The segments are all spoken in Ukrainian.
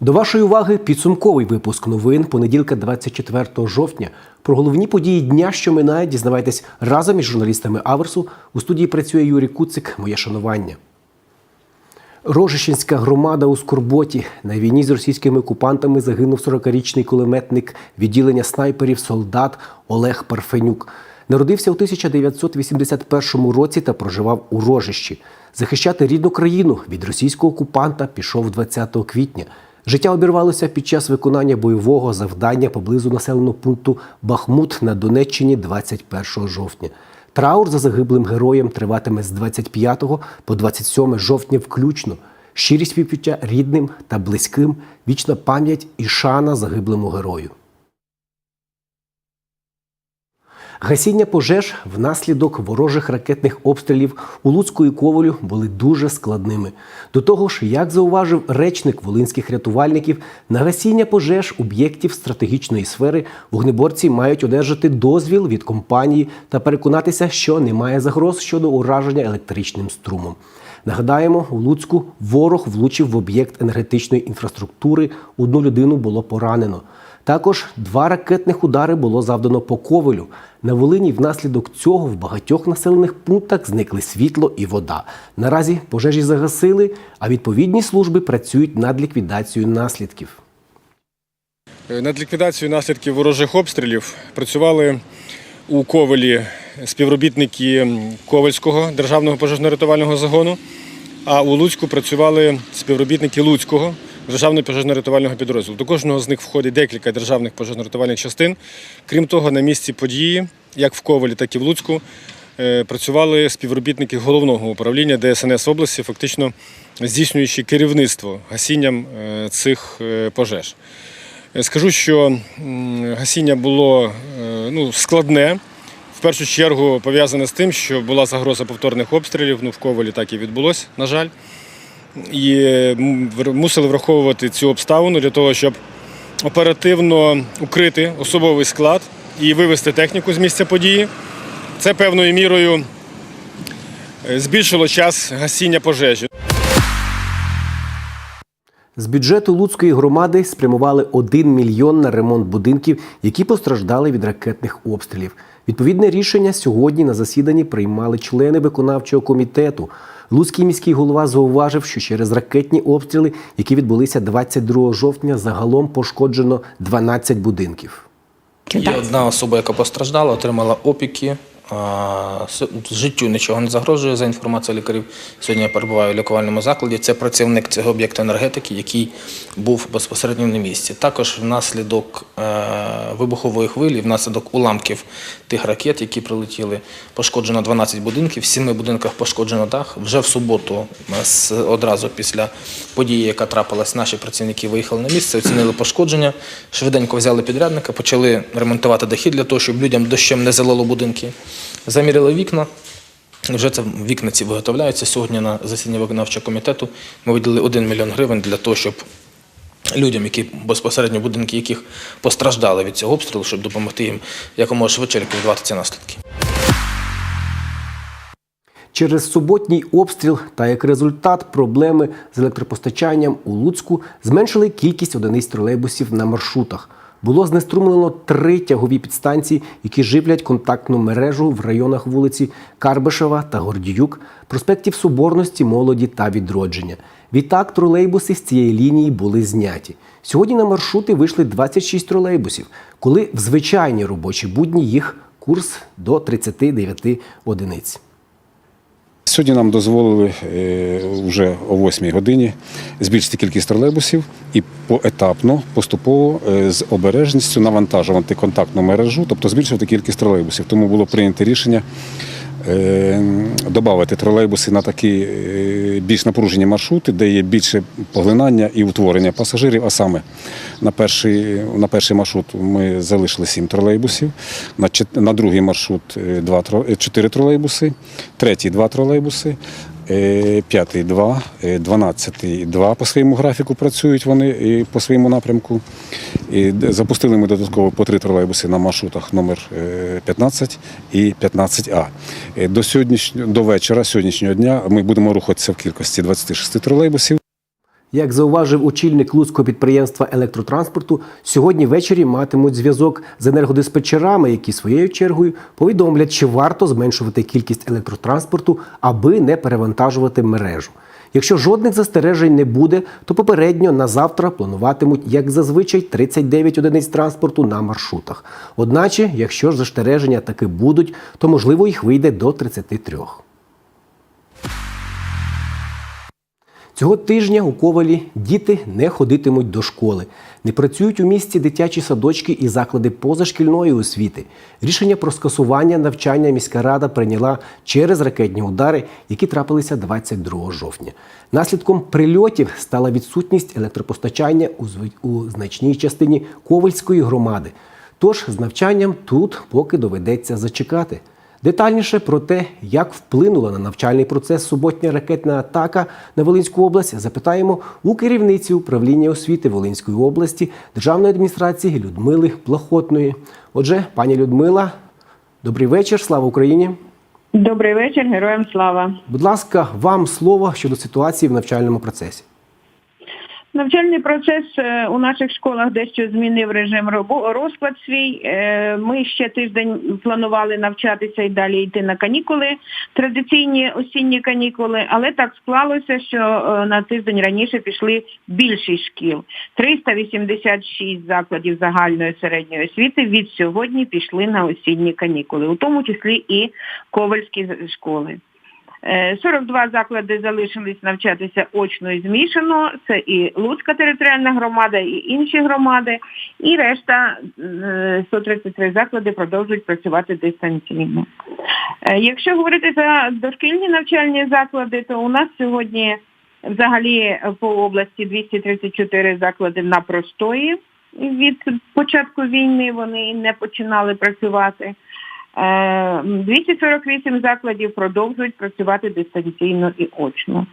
До вашої уваги підсумковий випуск новин понеділка 24 жовтня. Про головні події дня, що минає, дізнавайтесь разом із журналістами Аверсу. У студії працює Юрій Куцик. Моє шанування. Рожищенська громада у Скорботі. На війні з російськими окупантами загинув 40-річний кулеметник відділення снайперів солдат Олег Парфенюк. Народився у 1981 році та проживав у Рожищі. Захищати рідну країну від російського окупанта пішов 20 квітня. Життя обірвалося під час виконання бойового завдання поблизу населеного пункту Бахмут на Донеччині 21 жовтня. Траур за загиблим героєм триватиме з 25 по 27 жовтня включно. Щирість співчуття рідним та близьким, вічна пам'ять і шана загиблому герою. Гасіння пожеж внаслідок ворожих ракетних обстрілів у Луцьку і Ковалю були дуже складними. До того ж, як зауважив речник волинських рятувальників, на гасіння пожеж об'єктів стратегічної сфери вогнеборці мають одержати дозвіл від компанії та переконатися, що немає загроз щодо ураження електричним струмом. Нагадаємо, у Луцьку ворог влучив в об'єкт енергетичної інфраструктури. Одну людину було поранено. Також два ракетних удари було завдано по ковалю. На Волині внаслідок цього в багатьох населених пунктах зникли світло і вода. Наразі пожежі загасили, а відповідні служби працюють над ліквідацією наслідків. Над ліквідацією наслідків ворожих обстрілів працювали у Ковелі співробітники Ковельського державного пожежно-рятувального загону, а у Луцьку працювали співробітники Луцького державного пожежно-рятувального підрозділу. До кожного з них входить декілька державних пожежно-рятувальних частин. Крім того, на місці події, як в Ковелі, так і в Луцьку, е, працювали співробітники головного управління ДСНС області, фактично здійснюючи керівництво гасінням е, цих е, пожеж. Скажу, що гасіння було ну, складне. В першу чергу пов'язане з тим, що була загроза повторних обстрілів. Ну, в Ковалі так і відбулося, на жаль. І мусили враховувати цю обставину для того, щоб оперативно укрити особовий склад і вивести техніку з місця події. Це певною мірою е, збільшило час гасіння пожежі. З бюджету Луцької громади спрямували 1 мільйон на ремонт будинків, які постраждали від ракетних обстрілів. Відповідне рішення сьогодні на засіданні приймали члени виконавчого комітету. Луцький міський голова зауважив, що через ракетні обстріли, які відбулися 22 жовтня, загалом пошкоджено 12 будинків. Є одна особа, яка постраждала, отримала опіки. Життю нічого не загрожує за інформацією лікарів. Сьогодні я перебуваю в лікувальному закладі. Це працівник цього об'єкту енергетики, який був безпосередньо на місці. Також внаслідок е, вибухової хвилі, внаслідок уламків тих ракет, які прилетіли, пошкоджено 12 будинків. В сіми будинках пошкоджено дах. Вже в суботу, е, одразу після події, яка трапилась, наші працівники виїхали на місце, оцінили пошкодження, швиденько взяли підрядника, почали ремонтувати дахи для того, щоб людям дощем не залило будинки. Заміряли вікна. Вже це вікна ці виготовляються. Сьогодні на засіданні виконавчого комітету ми виділили 1 мільйон гривень для того, щоб людям, які безпосередньо будинки яких постраждали від цього обстрілу, щоб допомогти їм якомога швидше ліквідувати ці наслідки. Через суботній обстріл та як результат проблеми з електропостачанням у Луцьку зменшили кількість одиниць тролейбусів на маршрутах. Було знеструмлено три тягові підстанції, які живлять контактну мережу в районах вулиці Карбишева та Гордіюк, проспектів Соборності, Молоді та Відродження. Відтак тролейбуси з цієї лінії були зняті. Сьогодні на маршрути вийшли 26 тролейбусів, коли в звичайні робочі будні їх курс до 39 одиниць. Сьогодні нам дозволили е, вже о 8 годині збільшити кількість тролейбусів і поетапно, поступово е, з обережністю навантажувати контактну мережу, тобто збільшувати кількість тролейбусів. Тому було прийнято рішення додати тролейбуси на такі е, більш напружені маршрути, де є більше поглинання і утворення пасажирів. А саме на перший, на перший маршрут ми залишили сім тролейбусів, на, на другий маршрут е, два, е, чотири тролейбуси, третій два тролейбуси. Е, П'ятий два, е, дванадцятий два по своєму графіку працюють вони і по своєму напрямку. І запустили ми додатково по три тролейбуси на маршрутах номер е, 15 і 15А. Е, До сьогоднішнього до вечора, сьогоднішнього дня, ми будемо рухатися в кількості 26 тролейбусів. Як зауважив очільник Луцького підприємства електротранспорту, сьогодні ввечері матимуть зв'язок з енергодиспетчерами, які своєю чергою повідомлять, чи варто зменшувати кількість електротранспорту, аби не перевантажувати мережу. Якщо жодних застережень не буде, то попередньо на завтра плануватимуть, як зазвичай, 39 одиниць транспорту на маршрутах. Одначе, якщо ж застереження таки будуть, то можливо їх вийде до 33. Цього тижня у Ковалі діти не ходитимуть до школи. Не працюють у місті дитячі садочки і заклади позашкільної освіти. Рішення про скасування навчання міська рада прийняла через ракетні удари, які трапилися 22 жовтня. Наслідком прильотів стала відсутність електропостачання у значній частині Ковальської громади. Тож з навчанням тут поки доведеться зачекати. Детальніше про те, як вплинула на навчальний процес суботня ракетна атака на Волинську область, запитаємо у керівниці управління освіти Волинської області Державної адміністрації Людмили Плахотної. Отже, пані Людмила, добрий вечір, слава Україні! Добрий вечір, героям слава. Будь ласка, вам слово щодо ситуації в навчальному процесі. Навчальний процес е, у наших школах дещо змінив режим розклад свій. Е, Ми ще тиждень планували навчатися і далі йти на канікули, традиційні осінні канікули, але так склалося, що е, на тиждень раніше пішли більшість шкіл. 386 закладів загальної середньої освіти від сьогодні пішли на осінні канікули, у тому числі і ковальські школи. Е, 42 заклади залишились навчатися очно і змішано. Це і Луцька територіальна громада, і інші громади. І решта е, 133 заклади продовжують працювати дистанційно. Е, Якщо говорити за дошкільні навчальні заклади, то у нас сьогодні взагалі по області 234 заклади на простої. Від початку війни вони не починали працювати. Е, 248 закладів продовжують працювати дистанційно і очно.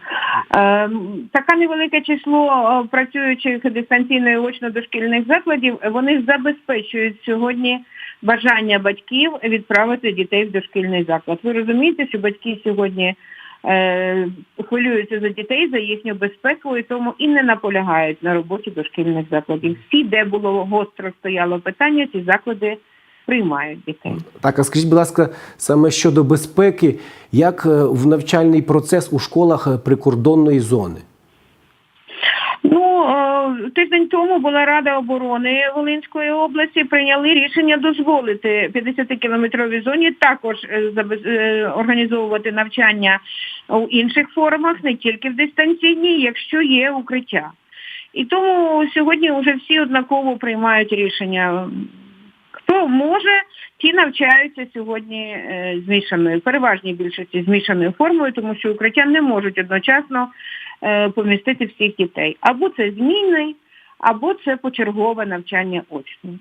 Е, Таке невелике число е, працюючих дистанційно і очно дошкільних закладів, вони забезпечують сьогодні бажання батьків відправити дітей в дошкільний заклад. Ви розумієте, що батьки сьогодні е, хвилюються за дітей, за їхню безпеку і тому і не наполягають на роботі дошкільних закладів. Всі, де було гостро стояло питання, ці заклади приймають дітей. Так, а скажіть, будь ласка, саме щодо безпеки, як е, в навчальний процес у школах е, прикордонної зони? Ну, е, тиждень тому була Рада оборони Волинської області, прийняли рішення дозволити 50-кілометровій зоні також організовувати навчання у інших формах, не тільки в дистанційній, якщо є укриття. І тому сьогодні вже всі однаково приймають рішення. Хто може, ті навчаються сьогодні е, змішаною, переважній більшості змішаною формою, тому що укриття не можуть одночасно е, помістити всіх дітей. Або це змінний, або це почергове навчання очне.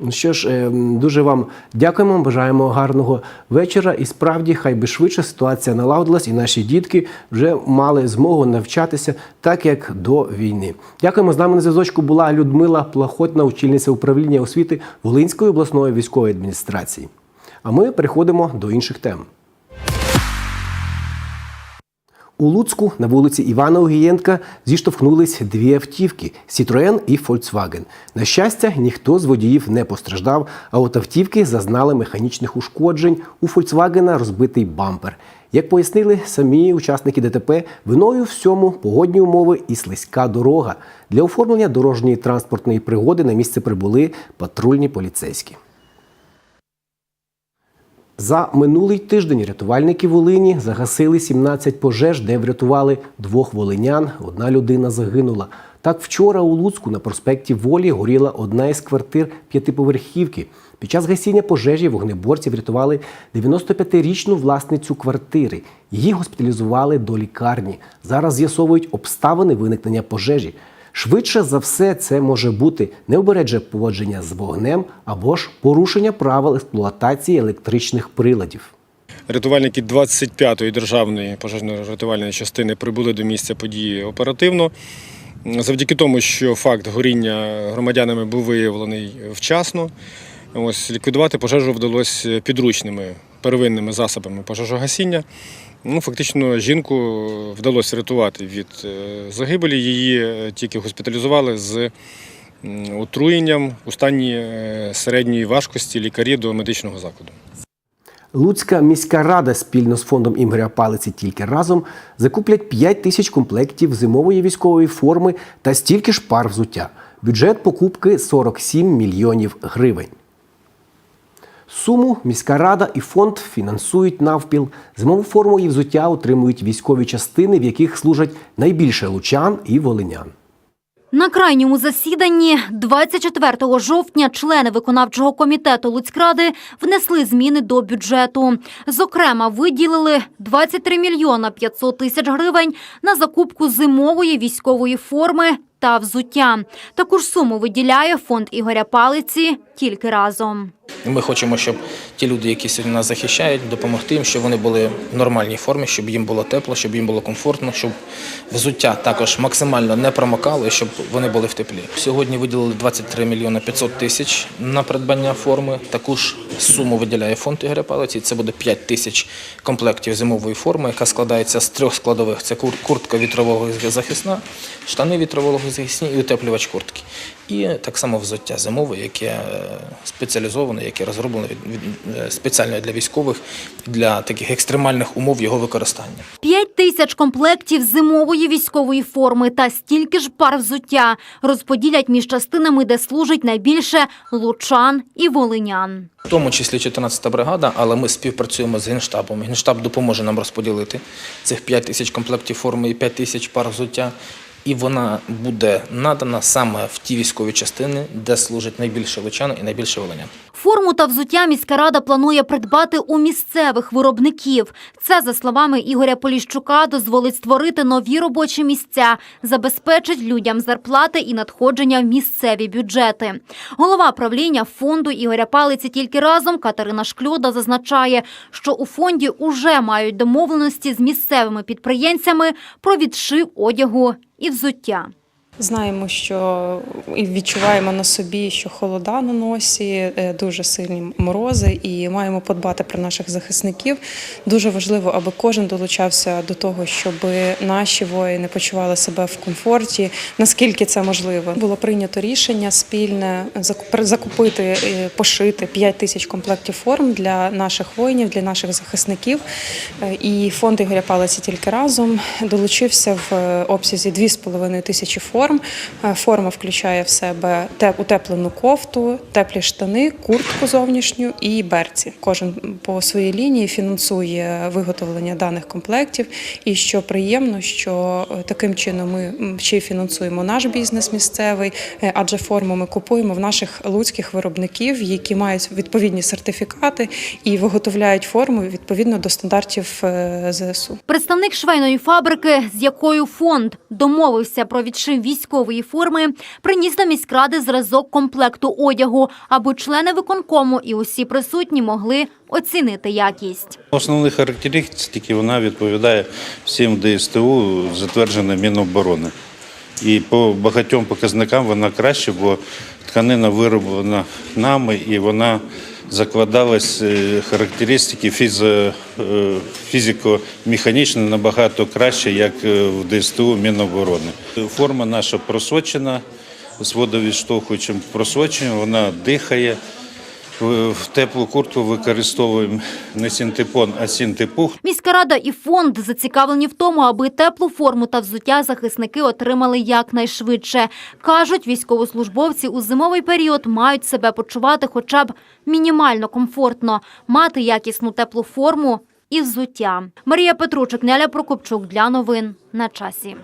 Ну що ж, е, дуже вам дякуємо, бажаємо гарного вечора. І справді, хай би швидше ситуація налагодилась, і наші дітки вже мали змогу навчатися так, як до війни. Дякуємо. З нами на зв'язочку була Людмила Плахотна, очільниця управління освіти Волинської обласної військової адміністрації. А ми переходимо до інших тем. У Луцьку на вулиці Івана Огієнка зіштовхнулись дві автівки Citroen і Volkswagen. На щастя, ніхто з водіїв не постраждав, а от автівки зазнали механічних ушкоджень. У Volkswagen розбитий бампер. Як пояснили самі учасники ДТП, виною всьому погодні умови і слизька дорога. Для оформлення дорожньої транспортної пригоди на місце прибули патрульні поліцейські. За минулий тиждень рятувальники Волині загасили 17 пожеж, де врятували двох волинян. Одна людина загинула. Так вчора у Луцьку на проспекті Волі горіла одна із квартир п'ятиповерхівки. Під час гасіння пожежі вогнеборці врятували 95-річну власницю квартири. Її госпіталізували до лікарні. Зараз з'ясовують обставини виникнення пожежі. Швидше за все, це може бути необережне поводження з вогнем або ж порушення правил експлуатації електричних приладів. Рятувальники 25-ї державної пожежно-рятувальної частини прибули до місця події оперативно. Завдяки тому, що факт горіння громадянами був виявлений вчасно, ось ліквідувати пожежу вдалося підручними первинними засобами пожежогасіння. Ну, фактично, жінку вдалося рятувати від е, загибелі. Її е, тільки госпіталізували з отруєнням у стані е, середньої важкості лікарі до медичного закладу. Луцька міська рада спільно з фондом Ігоря Палиці тільки разом закуплять 5 тисяч комплектів зимової військової форми та стільки ж пар взуття. Бюджет покупки 47 мільйонів гривень. Суму міська рада і фонд фінансують навпіл. Зимову форму і взуття отримують військові частини, в яких служать найбільше лучан і волинян. На крайньому засіданні 24 жовтня члени виконавчого комітету Луцькради внесли зміни до бюджету. Зокрема, виділили 23 мільйона 500 тисяч гривень на закупку зимової військової форми та взуття. Таку ж суму виділяє фонд Ігоря Палиці тільки разом. Ми хочемо, щоб ті люди, які сьогодні нас захищають, допомогти їм, щоб вони були в нормальній формі, щоб їм було тепло, щоб їм було комфортно, щоб взуття також максимально не промокало, і щоб вони були в теплі. Сьогодні виділили 23 мільйони 500 тисяч на придбання форми. Таку ж суму виділяє фонд Ігоря Палиці. Це буде 5 тисяч комплектів зимової форми, яка складається з трьох складових: це кур- куртка вітрового захисна, штани вітрового захисні і утеплювач куртки. І так само взуття зимове, яке е, спеціалізоване, яке розроблено від, е, спеціально для військових для таких екстремальних умов його використання. 5 тисяч комплектів зимової військової форми та стільки ж пар взуття розподілять між частинами, де служить найбільше лучан і волинян. В тому числі 14-та бригада, але ми співпрацюємо з Генштабом. Генштаб допоможе нам розподілити цих 5 тисяч комплектів форми і 5 тисяч пар взуття. І вона буде надана саме в ті військові частини, де служить найбільше лучан і найбільше волинян. Форму та взуття міська рада планує придбати у місцевих виробників. Це, за словами Ігоря Поліщука, дозволить створити нові робочі місця, забезпечить людям зарплати і надходження в місцеві бюджети. Голова правління фонду Ігоря Палиці тільки разом Катерина Шкльода зазначає, що у фонді уже мають домовленості з місцевими підприємцями про відшив одягу і взуття. Знаємо, що і відчуваємо на собі, що холода на носі, е, дуже сильні морози, і маємо подбати про наших захисників. Дуже важливо, аби кожен долучався до того, щоб наші воїни почували себе в комфорті, наскільки це можливо. Було прийнято рішення спільне закуп- закупити, е, пошити 5 тисяч комплектів форм для наших воїнів, для наших захисників. Е, І фонд Ігоря Палиці тільки разом долучився в обсязі 2,5 тисячі форм. Е, Форма включає в себе те- утеплену кофту, теплі штани, куртку зовнішню і берці. Кожен по своїй лінії фінансує виготовлення даних комплектів. І що приємно, що е, таким чином ми ще й фінансуємо наш бізнес місцевий, е, адже форму ми купуємо в наших луцьких виробників, які мають відповідні сертифікати і виготовляють форму відповідно до стандартів ЗСУ. Представник швейної фабрики, з якою фонд домовився про відшив військової форми, приніс до міськради зразок комплекту одягу, аби члени виконкому і усі присутні могли оцінити якість. Основні характеристики вона відповідає всім ДСТУ, затвердженим Міноборони. І по багатьом показникам вона краще, бо тканина вироблена нами і вона закладалась е, характеристики е, фізико-механічно набагато краще, як е, в ДСТУ Міноборони. Форма наша просочена з водовідштовхуючим просоченням, вона дихає. В теплу куртку використовуємо не синтепон, а синтепух. Міська рада і фонд зацікавлені в тому, аби теплу форму та взуття захисники отримали якнайшвидше. Кажуть, військовослужбовці у зимовий період мають себе почувати хоча б мінімально комфортно, мати якісну теплу форму і взуття. Марія Петручик, Неля Прокопчук для новин на часі.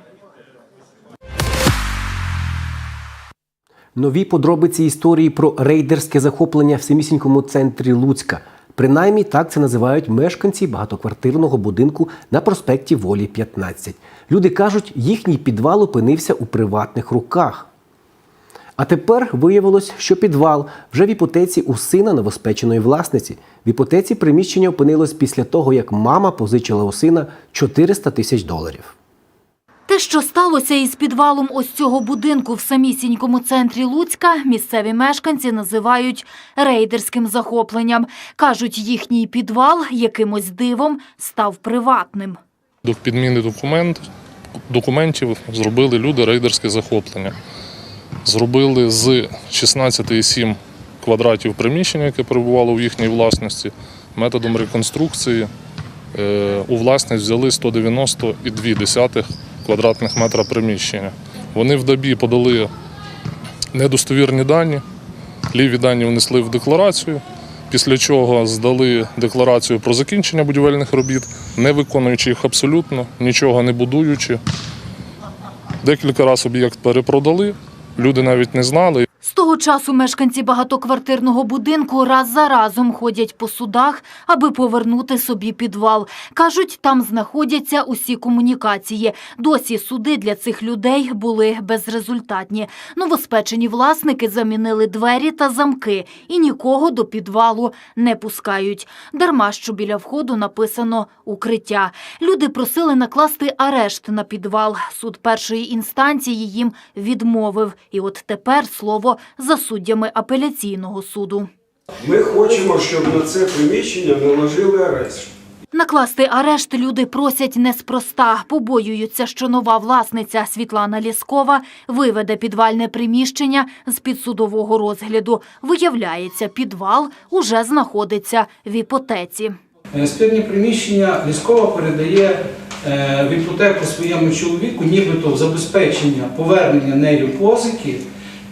Нові подробиці історії про рейдерське захоплення в самісінькому центрі Луцька. Принаймні так це називають мешканці багатоквартирного будинку на проспекті Волі 15. Люди кажуть, їхній підвал опинився у приватних руках. А тепер виявилось, що підвал вже в іпотеці у сина новоспеченої власниці. В іпотеці приміщення опинилось після того, як мама позичила у сина 400 тисяч доларів. Те, що сталося із підвалом ось цього будинку в самісінькому центрі Луцька, місцеві мешканці називають рейдерським захопленням. Кажуть, їхній підвал якимось дивом став приватним. До підміни документ, документів зробили люди рейдерське захоплення. Зробили з 16,7 квадратів приміщення, яке перебувало в їхній власності, методом реконструкції. е, У власність взяли 190,2 квадратних метра приміщення. Вони в добі подали недостовірні дані, ліві дані внесли в декларацію, після чого здали декларацію про закінчення будівельних робіт, не виконуючи їх абсолютно, нічого не будуючи. Декілька разів об'єкт перепродали, люди навіть не знали. Того часу мешканці багатоквартирного будинку раз за разом ходять по судах, аби повернути собі підвал. Кажуть, там знаходяться усі комунікації. Досі суди для цих людей були безрезультатні. Новоспечені власники замінили двері та замки і нікого до підвалу не пускають. Дарма, що біля входу написано «Укриття». Люди просили накласти арешт на підвал. Суд першої інстанції їм відмовив. І от тепер слово за суддями апеляційного суду. Ми хочемо, щоб на це приміщення наложили арешт. Накласти арешт люди просять неспроста. Побоюються, що нова власниця Світлана Ліскова виведе підвальне приміщення з підсудового розгляду. Виявляється, підвал уже знаходиться в іпотеці. Е, Спірні приміщення Ліскова передає е, в іпотеку своєму чоловіку, нібито в забезпечення повернення нею позики,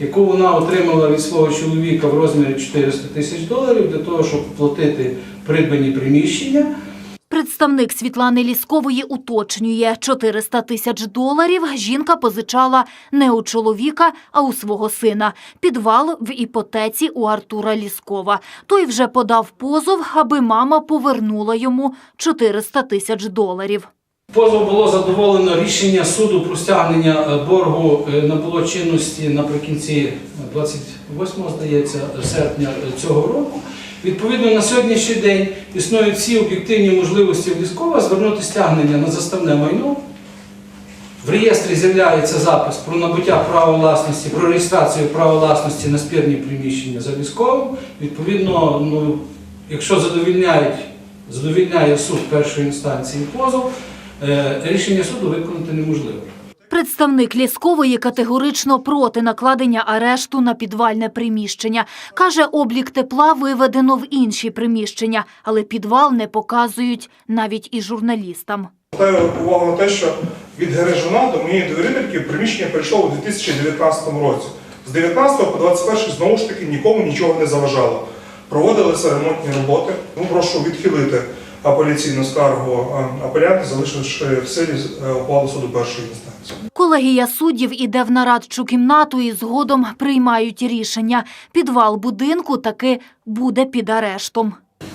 яку вона отримала від свого чоловіка в розмірі 400 тисяч доларів для того, щоб оплатити придбані приміщення. Представник Світлани Ліскової уточнює, 400 тисяч доларів жінка позичала не у чоловіка, а у свого сина. Підвал в іпотеці у Артура Ліскова. Той вже подав позов, аби мама повернула йому 400 тисяч доларів. Позов було задоволено рішення суду про стягнення е, боргу е, набуло чинності наприкінці 28 здається, серпня е, цього року. Відповідно, на сьогоднішній день існують всі об'єктивні можливості в Ліскова звернути стягнення на заставне майно. В реєстрі з'являється запис про набуття права власності, про реєстрацію права власності на спірні приміщення за Лісковим. Відповідно, ну, якщо задовільняють, задовільняє суд першої інстанції позов, е, рішення суду виконати неможливо. Представник Ліскової категорично проти накладення арешту на підвальне приміщення. Каже, облік тепла виведено в інші приміщення, але підвал не показують навіть і журналістам. Звертаю увагу на те, що від гаражуна до моєї довірительки приміщення прийшло у 2019 році. З 19 по 21 знову ж таки нікому нічого не заважало. Проводилися ремонтні роботи. Тому прошу відхилити апеляційну скаргу апеляти, залишивши в силі е, ухвалу суду першої інстанції. Колегія суддів іде в нарадчу кімнату і згодом приймають рішення. Підвал будинку таки буде під арештом.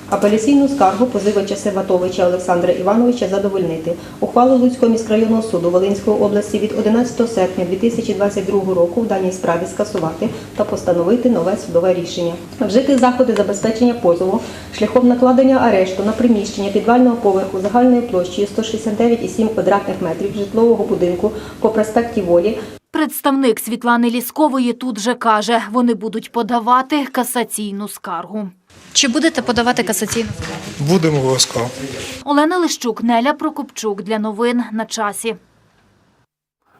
Апеляційну скаргу позивача Севатовича Олександра Івановича задовольнити. Ухвалу Луцького міськрайонного суду Волинської області від 11 серпня 2022 року в даній справі скасувати та постановити нове судове рішення. Вжити заходи забезпечення позову шляхом накладення арешту на приміщення підвального поверху загальною площею 169,7 квадратних метрів житлового будинку по проспекті Волі Представник Світлани Ліскової тут же каже, вони будуть подавати касаційну скаргу. Чи будете подавати касаційну? Будемо обов'язково. Олена Лищук, Неля Прокопчук для новин на часі.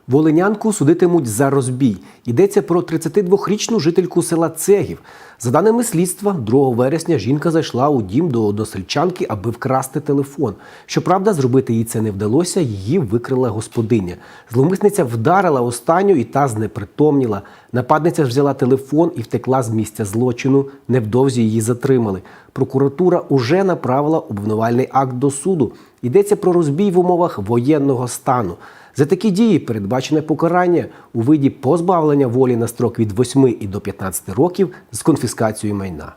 Волинянку судитимуть за розбій. Йдеться про 32-річну жительку села Цегів. За даними слідства, 2 вересня жінка зайшла у дім до односельчанки, аби вкрасти телефон. Щоправда, зробити їй це не вдалося, її викрила господиня. Зловмисниця вдарила останню і та знепритомніла. Нападниця взяла телефон і втекла з місця злочину. Невдовзі її затримали. Прокуратура уже направила обвинувальний акт до суду. Йдеться про розбій в умовах воєнного стану. За такі дії передбачене покарання у виді позбавлення волі на строк від 8 і до 15 років з конфіскацією майна.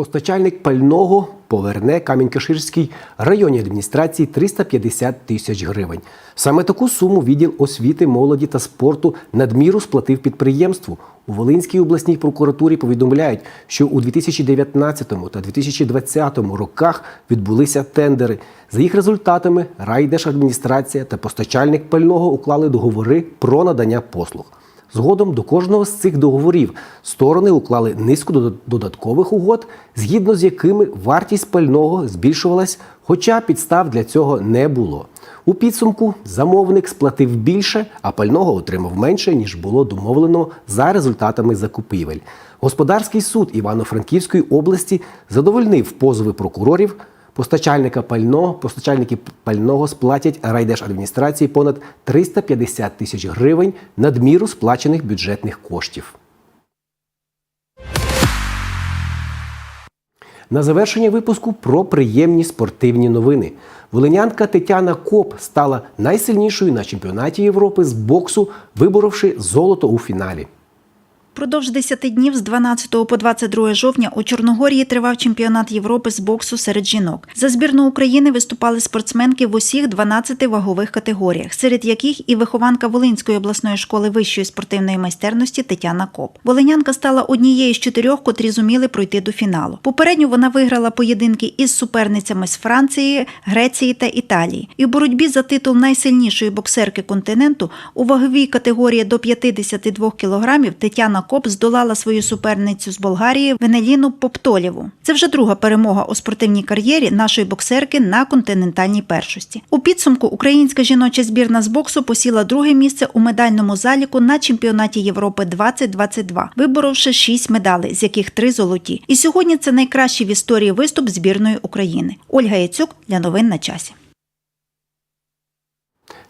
Постачальник пального поверне Камінь-Каширській районній адміністрації 350 тисяч гривень. Саме таку суму відділ освіти, молоді та спорту надміру сплатив підприємству. У Волинській обласній прокуратурі повідомляють, що у 2019 та 2020 роках відбулися тендери. За їх результатами райдержадміністрація та постачальник пального уклали договори про надання послуг. Згодом до кожного з цих договорів сторони уклали низку додат- додаткових угод, згідно з якими вартість пального збільшувалась, хоча підстав для цього не було. У підсумку замовник сплатив більше, а пального отримав менше, ніж було домовлено за результатами закупівель. Господарський суд Івано-Франківської області задовольнив позови прокурорів. Постачальника пального, постачальники пального сплатять райдержадміністрації понад 350 тисяч гривень надміру сплачених бюджетних коштів. На завершення випуску про приємні спортивні новини. Волинянка Тетяна Коп стала найсильнішою на чемпіонаті Європи з боксу, виборовши золото у фіналі. Продовж 10 днів з 12 по 22 жовтня у Чорногорії тривав чемпіонат Європи з боксу серед жінок. За збірну України виступали спортсменки в усіх 12 вагових категоріях, серед яких і вихованка Волинської обласної школи вищої спортивної майстерності Тетяна Коп. Волинянка стала однією з чотирьох, котрі зуміли пройти до фіналу. Попередньо вона виграла поєдинки із суперницями з Франції, Греції та Італії. І в боротьбі за титул найсильнішої боксерки континенту у ваговій категорії до 52 кілограмів Тетяна Коп здолала свою суперницю з Болгарії Венеліну Поптолєву. Це вже друга перемога у спортивній кар'єрі нашої боксерки на континентальній першості. У підсумку українська жіноча збірна з боксу посіла друге місце у медальному заліку на чемпіонаті Європи 2022, виборовши шість медалей, з яких три золоті. І сьогодні це найкращий в історії виступ збірної України. Ольга Яцюк для новин на часі.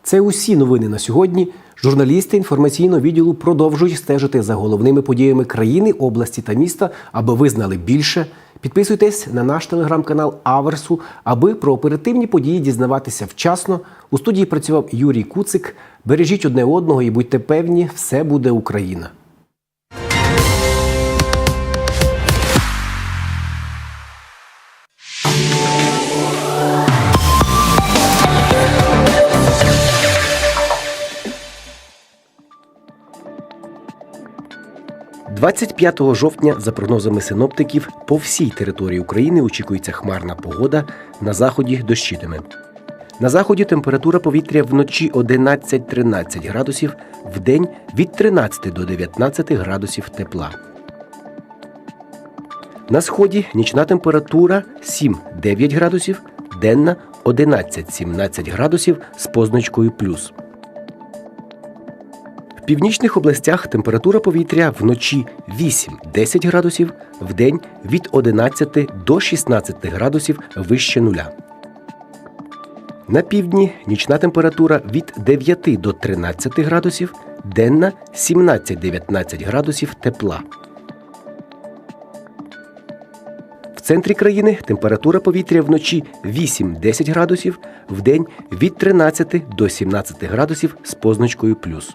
Це усі новини на сьогодні. Журналісти інформаційного відділу продовжують стежити за головними подіями країни, області та міста, аби ви знали більше. Підписуйтесь на наш телеграм-канал Аверсу, аби про оперативні події дізнаватися вчасно. У студії працював Юрій Куцик. Бережіть одне одного і будьте певні, все буде Україна. – 25 жовтня, за прогнозами синоптиків, по всій території України очікується хмарна погода, на заході дощитиме. На заході температура повітря вночі 11-13 градусів, вдень від 13 до 19 градусів тепла. На сході нічна температура 7-9 градусів, денна 11-17 градусів з позначкою плюс. Північних областях температура повітря вночі 8-10 градусів, вдень від 11 до 16 градусів вище нуля. На півдні нічна температура від 9 до 13 градусів, денна 17-19 градусів тепла. В центрі країни температура повітря вночі 8-10 градусів, вдень від 13 до 17 градусів з позначкою плюс.